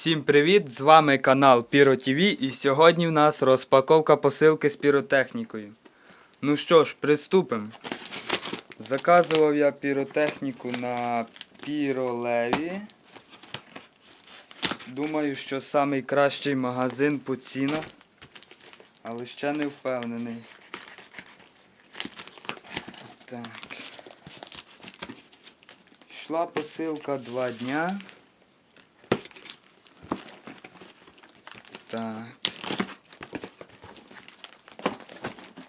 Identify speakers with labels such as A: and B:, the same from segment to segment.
A: Всім привіт! З вами канал Pyro TV і сьогодні в нас розпаковка посилки з піротехнікою. Ну що ж, приступимо. Заказував я піротехніку на Піролеві. Думаю, що найкращий магазин по цінах, але ще не впевнений. Так. Йшла посилка два дня. Так.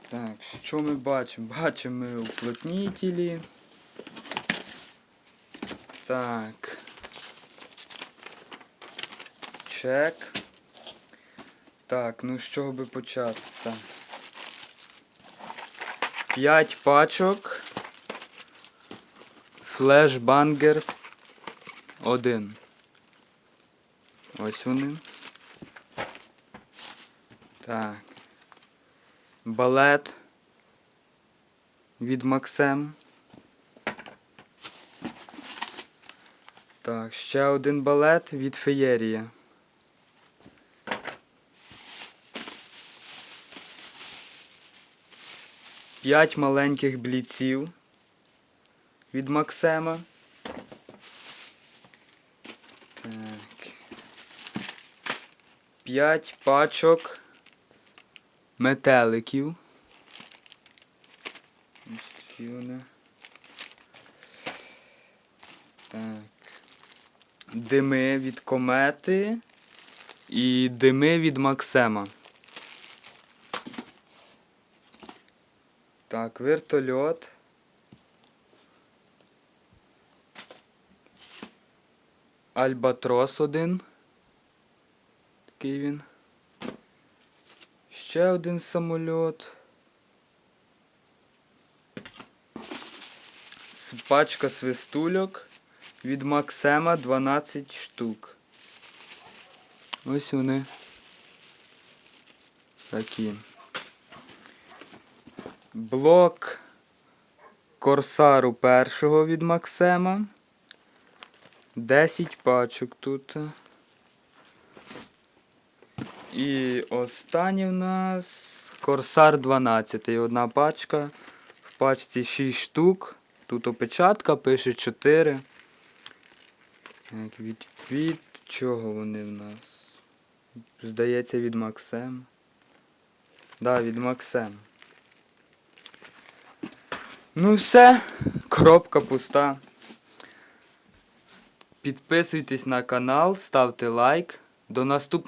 A: Так, що ми бачимо? Бачимо ми уплотнітелі. Так. Чек. Так, ну з чого би почати? Так. 5 пачок. Флешбангер 1. Ось вони. Так. Балет від Максем. Так, ще один балет від Феєрія. П'ять маленьких бліців від Максема. Так. П'ять пачок метеликів. Так. Дими від комети і дими від Максема. Так, вертольот. Альбатрос один. Такий він. Ще один самольот. Пачка свистульок від Максема 12 штук. Ось вони. Такі. Блок Корсару першого від Максема. 10 пачок тут. І останній в нас Корсар 12. Одна пачка. В пачці 6 штук. Тут опечатка, пише 4. Так, від, від чого вони в нас? Здається, від Максем. Да, від Максем. Ну все, коробка пуста. Підписуйтесь на канал, ставте лайк. До наступного.